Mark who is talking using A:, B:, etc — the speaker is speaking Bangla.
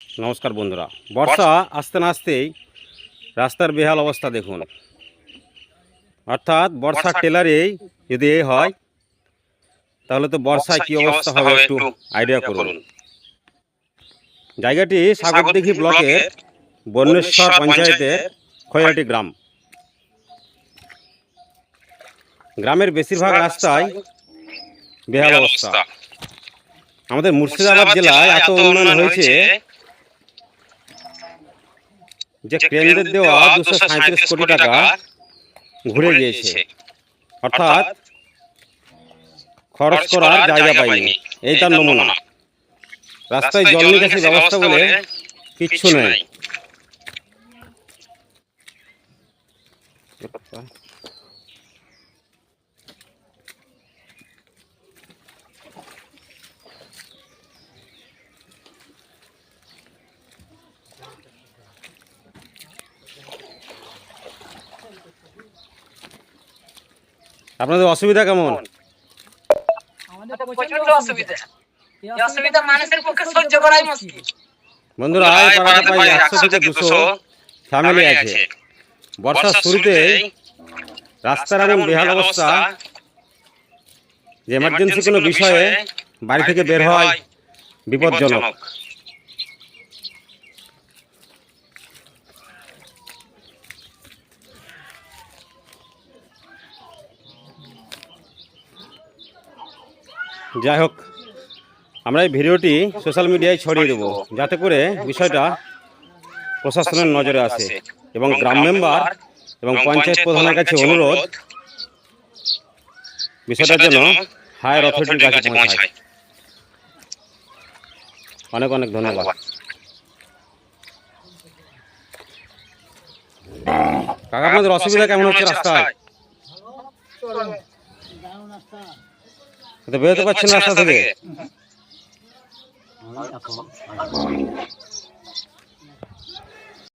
A: নমস্কার বন্ধুরা। বর্ষা আসতে না আসতেই রাস্তার বেহাল অবস্থা দেখুন। অর্থাৎ বর্ষার টেলারেই যদি এ হয় তাহলে তো বর্ষায় কি অবস্থা হবে একটু আইডিয়া করুন। জায়গাটি সাগরদিঘি ব্লকের বন্যেশ্বর পঞ্চায়েতের খয়াটি গ্রাম। গ্রামের বেশিরভাগ রাস্তায় বেহাল অবস্থা। আমাদের মুর্শিদাবাদ জেলায় এত উন্নয়ন হয়েছে যে কেন্দ্রের দেওয়া দুশো সাঁত্রিশ কোটি টাকা ঘুরে গিয়েছে। অর্থাৎ খরচ করার জায়গা পাইনি। এই তার নমুনা। রাস্তায় জল নিকাশি ব্যবস্থা বলে কিচ্ছু নেই। আপনাদের অসুবিধা কেমন? বন্ধুরা প্রায় একশো থেকে দুশো ফ্যামিলি আছে। বর্ষার শুরুতে রাস্তার এমন বেহাল অবস্থা যে এমার্জেন্সি কোনো বিষয়ে বাড়ি থেকে বের হয় বিপজ্জনক। যাই হোক আমরা এই ভিডিওটি সোশ্যাল মিডিয়ায় ছড়িয়ে দেবো যাতে করে বিষয়টা প্রশাসনের নজরে আসে এবং গ্রাম মেম্বার এবং পঞ্চায়েত প্রধানের কাছে অনুরোধ বিষয়টার জন্য হায়ার অথরিটির কাছে পৌঁছায়। অনেক অনেক ধন্যবাদ। কাকা আপনাদের অসুবিধা কেমন হচ্ছে রাস্তায়? তো বেরোতে পারছেন রাস্তা থেকে